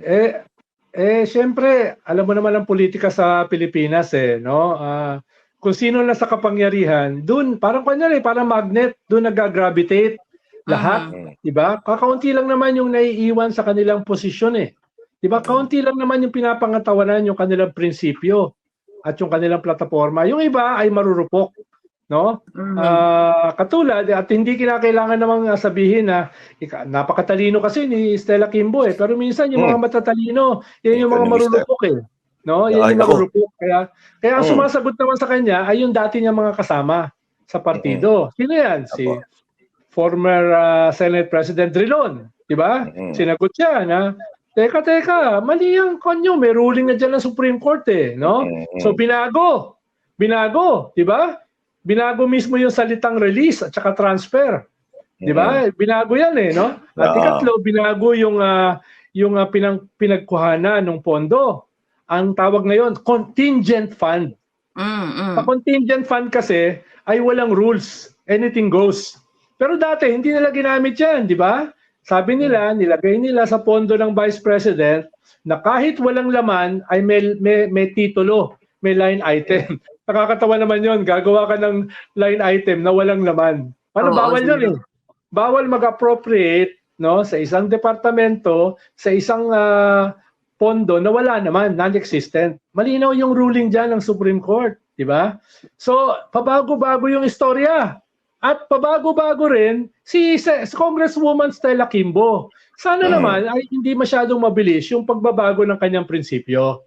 Eh, eh, syempre, alam mo naman ang politika sa Pilipinas eh, no? Ah, kung sino na sa kapangyarihan, dun, parang kunyari, parang magnet, dun nag-gravitate lahat, Mhm. di ba? Kakaunti lang naman yung naiiwan sa kanilang posisyon eh. Di ba? Kaunti lang naman yung pinapangatawanan yung kanilang prinsipyo at yung kanilang plataforma. Yung iba ay marurupok, no? Mhm. Ah, katulad at hindi kinakailangan namang ah, sabihin na napakatalino kasi ni Stella Kimbo eh, pero minsan yung mga Hmm. matatalino, yan yung mga marurupok eh. No, yan yung marurupok. Kaya kaya ang Hmm. sumasagot naman sa kanya ay yung dati niya mga kasama sa partido. Sino yan? Si former ah, Senate President Drilon, di ba? Mhm. Sinagot siya na Teka, teka, mali ang konyo. May ruling na dyan ng Supreme Court eh, no? So binago. Binago, di ba? Binago mismo yung salitang release at saka transfer. Di ba? Binago yan eh, no? At Oo. ikatlo, binago yung ah, yung ah, pinang, pinagkuhanan ng pondo. Ang tawag ngayon, contingent fund. Hmm. Sa contingent fund kasi ay walang rules. Anything goes. Pero dati, hindi nila ginamit yan, di ba? Sabi nila, nilagay nila sa pondo ng Vice President na kahit walang laman ay may, may, may titulo, may line item. Nakakatawa naman yon gagawa ka ng line item na walang laman. Paano Oo, bawal yun eh? Bawal mag-appropriate no, sa isang departamento, sa isang ah, pondo na wala naman, non-existent. Malinaw yung ruling dyan ng Supreme Court, di ba? So, pabago-bago yung istorya. At pabago-bago rin si, si Congresswoman Stella Kimbo. Sana Mm. naman ay hindi masyadong mabilis yung pagbabago ng kanyang prinsipyo.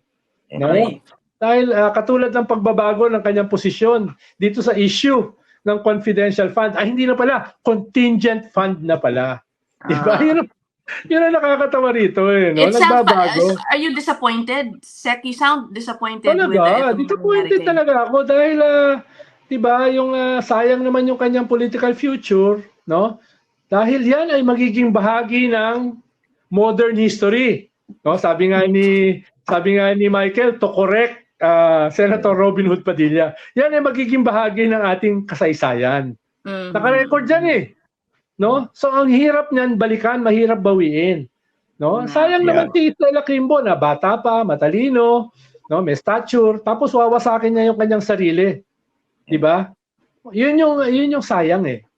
No? Okay. Dahil ah, katulad ng pagbabago ng kanyang posisyon dito sa issue ng confidential fund, ay hindi na pala, contingent fund na pala. Di ba? Ah. Yun, yun ang nakakatawa rito eh. No? It sounds, Nagbabago. are you disappointed? Sek, you sound disappointed with the Talaga, itong disappointed nangyari kay- talaga ako dahil ah, 'di ba, yung ah, sayang naman yung kanyang political future, no? Dahil 'yan ay magiging bahagi ng modern history. No, sabi nga ni sabi nga ni Michael to correct ah, Senator Robin Hood Padilla. 'Yan ay magiging bahagi ng ating kasaysayan. Mhm. Naka-record 'yan eh. No? So ang hirap niyan balikan, mahirap bawiin. No? Mm. Sayang Yeah. naman si Stella Kimbo na bata pa, matalino, no, may stature, tapos wawasakin niya yung kanyang sarili. 'Di ba? 'Yun yung 'yun yung sayang eh.